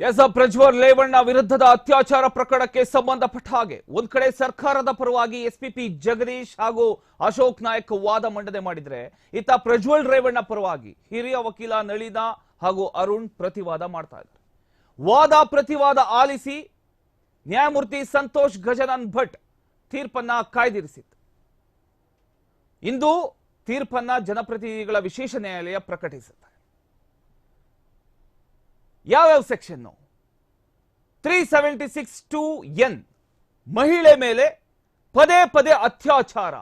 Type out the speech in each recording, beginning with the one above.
S Prajwal Revanna ವಿರುದ್ಧದ ಅತ್ಯಾಚಾರ ಪ್ರಕರಣಕ್ಕೆ ಸಂಬಂಧಪಟ್ಟ ಹಾಗೆ ಒಂದ್ ಕಡೆ ಸರ್ಕಾರದ ಪರವಾಗಿ ಎಸ್ಪಿಪಿ ಜಗದೀಶ್ ಹಾಗೂ ಅಶೋಕ್ ನಾಯಕ್ ವಾದ ಮಂಡನೆ ಮಾಡಿದ್ರೆ ಇತ್ತ ಪ್ರಜ್ವಲ್ ರೇವಣ್ಣ ಪರವಾಗಿ ಹಿರಿಯ ವಕೀಲ ನಳಿನ ಹಾಗೂ ಅರುಣ್ ಪ್ರತಿವಾದ ಮಾಡ್ತಾ ಇದ್ದಾರೆ. ವಾದ ಪ್ರತಿವಾದ ಆಲಿಸಿ ನ್ಯಾಯಮೂರ್ತಿ ಸಂತೋಷ್ ಗಜನನ್ ಭಟ್ ತೀರ್ಪನ್ನ ಕಾಯ್ದಿರಿಸಿತ್ತು. ಇಂದು ತೀರ್ಪನ್ನ ಜನಪ್ರತಿನಿಧಿಗಳ ವಿಶೇಷ ನ್ಯಾಯಾಲಯ ಪ್ರಕಟಿಸುತ್ತೆ. ಯಾವ್ಯಾವ section three seventy six two N ಮಹಿಳೆ ಮೇಲೆ ಪದೇ ಪದೇ ಅತ್ಯಾಚಾರ.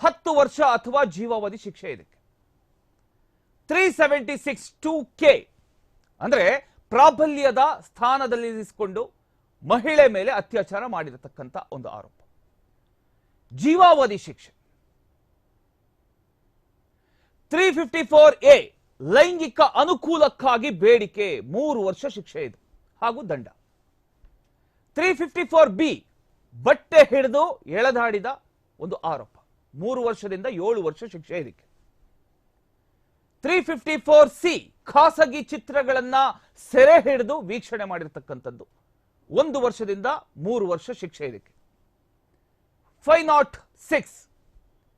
ಹತ್ತು ವರ್ಷ ಅಥವಾ ಜೀವಾವಧಿ ಶಿಕ್ಷೆ ಇದಕ್ಕೆ. Three seventy six two K ಅಂದ್ರೆ ಪ್ರಾಬಲ್ಯದ ಸ್ಥಾನದಲ್ಲಿರಿಸಿಕೊಂಡು ಮಹಿಳೆ ಮೇಲೆ ಅತ್ಯಾಚಾರ ಮಾಡಿರತಕ್ಕಂಥ ಒಂದು ಆರೋಪ. ಜೀವಾವಧಿ ಶಿಕ್ಷೆ. ತ್ರೀ ಫಿಫ್ಟಿ ಫೋರ್ ಎ ಲೈಂಗಿಕ ಅನುಕೂಲಕ್ಕಾಗಿ ಬೇಡಿಕೆ ಮೂರು ವರ್ಷ ಶಿಕ್ಷೆ ಇದೆ ಹಾಗೂ ದಂಡ. ತ್ರೀ ಫಿಫ್ಟಿ ಫೋರ್ ಬಿ ಬಟ್ಟೆ ಹಿಡಿದು ಎಳೆದಾಡಿದ ಒಂದು ಆರೋಪ. ಮೂರು ವರ್ಷದಿಂದ ಏಳು ವರ್ಷ ಶಿಕ್ಷೆ ಇದಕ್ಕೆ. ತ್ರೀ ಫಿಫ್ಟಿ ಫೋರ್ ಸಿ ಖಾಸಗಿ ಚಿತ್ರಗಳನ್ನ ಸೆರೆ ಹಿಡಿದು ವೀಕ್ಷಣೆ ಮಾಡಿರ್ತಕ್ಕಂಥದ್ದು. ಒಂದು ವರ್ಷದಿಂದ ಮೂರು ವರ್ಷ ಶಿಕ್ಷೆ ಇದಕ್ಕೆ. ಫೈ ನಾಟ್ ಸಿಕ್ಸ್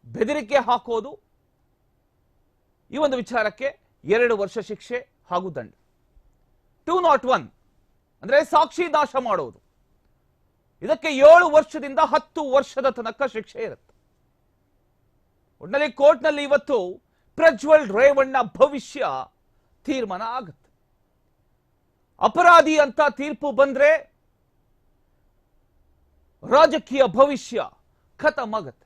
ಬೆದರಿಕೆ ಹಾಕೋದು ಈ ಒಂದು ವಿಚಾರಕ್ಕೆ ಎರಡು ವರ್ಷ ಶಿಕ್ಷೆ ಹಾಗೂ ದಂಡ. ಟೂ ನಾಟ್ ಒನ್ ಅಂದ್ರೆ ಸಾಕ್ಷಿ ನಾಶ ಮಾಡುವುದು ಇದಕ್ಕೆ ಏಳು ವರ್ಷದಿಂದ ಹತ್ತು ವರ್ಷದ ತನಕ ಶಿಕ್ಷೆ ಇರುತ್ತೆ. ಒಟ್ಟಿನಲ್ಲಿ ಕೋರ್ಟ್ನಲ್ಲಿ ಇವತ್ತು ಪ್ರಜ್ವಲ್ ರೇವಣ್ಣ ಭವಿಷ್ಯ ತೀರ್ಮಾನ ಆಗುತ್ತೆ. ಅಪರಾಧಿ ಅಂತ ತೀರ್ಪು ಬಂದ್ರೆ ರಾಜಕೀಯ ಭವಿಷ್ಯ ಖತಮ್ ಆಗುತ್ತೆ.